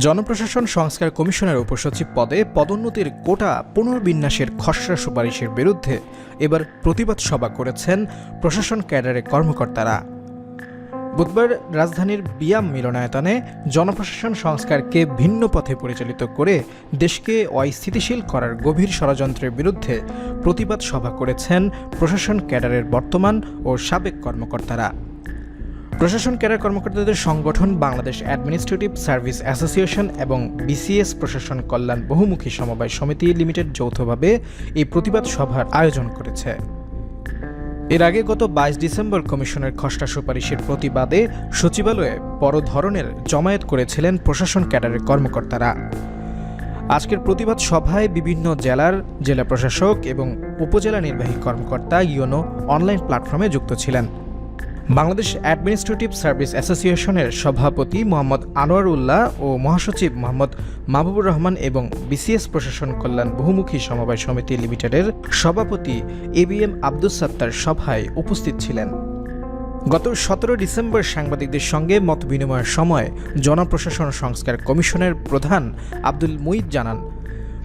জনপ্রশাসন সংস্কার কমিশনের উপসচিব পদে পদোন্নতির কোটা পুনর্বিন্যাসের খসড়া সুপারিশের বিরুদ্ধে এবার প্রতিবাদ সভা করেছেন প্রশাসন ক্যাডারের কর্মকর্তারা। বুধবার রাজধানীর বিয়াম মিলনায়তনে জনপ্রশাসন সংস্কারকে ভিন্ন পথে পরিচালিত করে দেশকে অস্থিতিশীল করার গভীর ষড়যন্ত্রের বিরুদ্ধে প্রতিবাদ সভা করেছেন প্রশাসন ক্যাডারের বর্তমান ও সাবেক কর্মকর্তারা। প্রশাসন ক্যাডার কর্মকর্তাদের সংগঠন, বাংলাদেশ অ্যাডমিনিস্ট্রেটিভ সার্ভিস অ্যাসোসিয়েশন এবং বিসিএস প্রশাসন কল্যাণ বহুমুখী সমবায় সমিতি লিমিটেড যৌথভাবে এই প্রতিবাদ সভার আয়োজন করেছে। এর আগে গত বাইশ ডিসেম্বর কমিশনের খসড়া সুপারিশের প্রতিবাদে সচিবালয়ে বড় ধরনের জমায়েত করেছিলেন প্রশাসন ক্যাডারের কর্মকর্তারা। আজকের প্রতিবাদ সভায় বিভিন্ন জেলার জেলা প্রশাসক এবং উপজেলা নির্বাহী কর্মকর্তা ইয়োনো অনলাইন প্ল্যাটফর্মে যুক্ত ছিলেন। বাংলাদেশ অ্যাডমিনিস্ট্রেটিভ সার্ভিস অ্যাসোসিয়েশনের সভাপতি মোহাম্মদ আনোয়ার উল্লাহ ও মহাসচিব মোহাম্মদ মাহবুবুর রহমান এবং বিসিএস প্রশাসন কল্যাণ বহুমুখী সমবায় সমিতি লিমিটেডের সভাপতি A B M Abdus Sattar সভায় উপস্থিত ছিলেন। গত সতেরো ডিসেম্বর সাংবাদিকদের সঙ্গে মত বিনিময়ের সময় জনপ্রশাসন সংস্কার কমিশনের প্রধান আব্দুল মুইদ জানান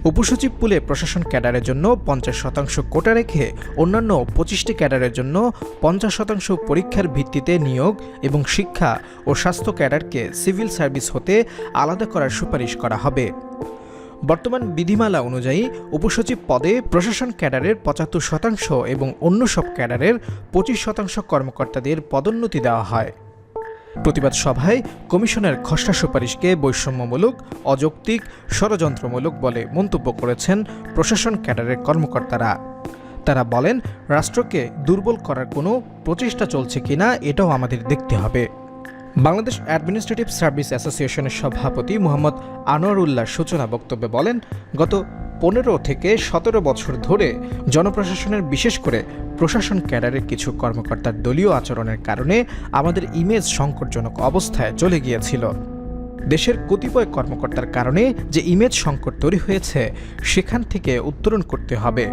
উপসচিব পুলে প্রশাসন ক্যাডারের জন্য পঞ্চাশ শতাংশ কোটা রেখে অন্যান্য পঁচিশটি ক্যাডারের জন্য পঞ্চাশ শতাংশ পরীক্ষার ভিত্তিতে নিয়োগ এবং শিক্ষা ও স্বাস্থ্য ক্যাডারকে সিভিল সার্ভিস হতে আলাদা করার সুপারিশ করা হবে। বর্তমান বিধিমালা অনুযায়ী উপসচিব পদে প্রশাসন ক্যাডারের পঁচাত্তর শতাংশ এবং অন্য সব ক্যাডারের পঁচিশ শতাংশ কর্মকর্তাদের পদোন্নতি দেওয়া হয়। প্রতিবাদ সভায় কমিশনের খসড়া সুপারিশকে বৈষম্যমূলক, অযৌক্তিক, ষড়যন্ত্রমূলক বলে মন্তব্য করেছেন প্রশাসন ক্যাডারের কর্মকর্তারা। তারা বলেন, রাষ্ট্রকে দুর্বল করার কোনো প্রচেষ্টা চলছে কিনা এটাও আমাদের দেখতে হবে। বাংলাদেশ অ্যাডমিনিস্ট্রেটিভ সার্ভিস অ্যাসোসিয়েশনের সভাপতি মোহাম্মদ আনোয়ার আনোয়ারুল্লাহ সূচনা বক্তব্যে বলেন, গত পনেরো থেকে সতেরো বছর ধরে জনপ্রশাসনের, বিশেষ করে প্রশাসন ক্যাডারের কিছু কর্মকর্তার দলীয় আচরণের কারণে আমাদের ইমেজ সংকটজনক অবস্থায় চলে গিয়েছিল। দেশের কতিপয় কর্মকর্তার কারণে যে ইমেজ সংকট তৈরি হয়েছে, সেখান থেকে উত্তরণ করতে হবে।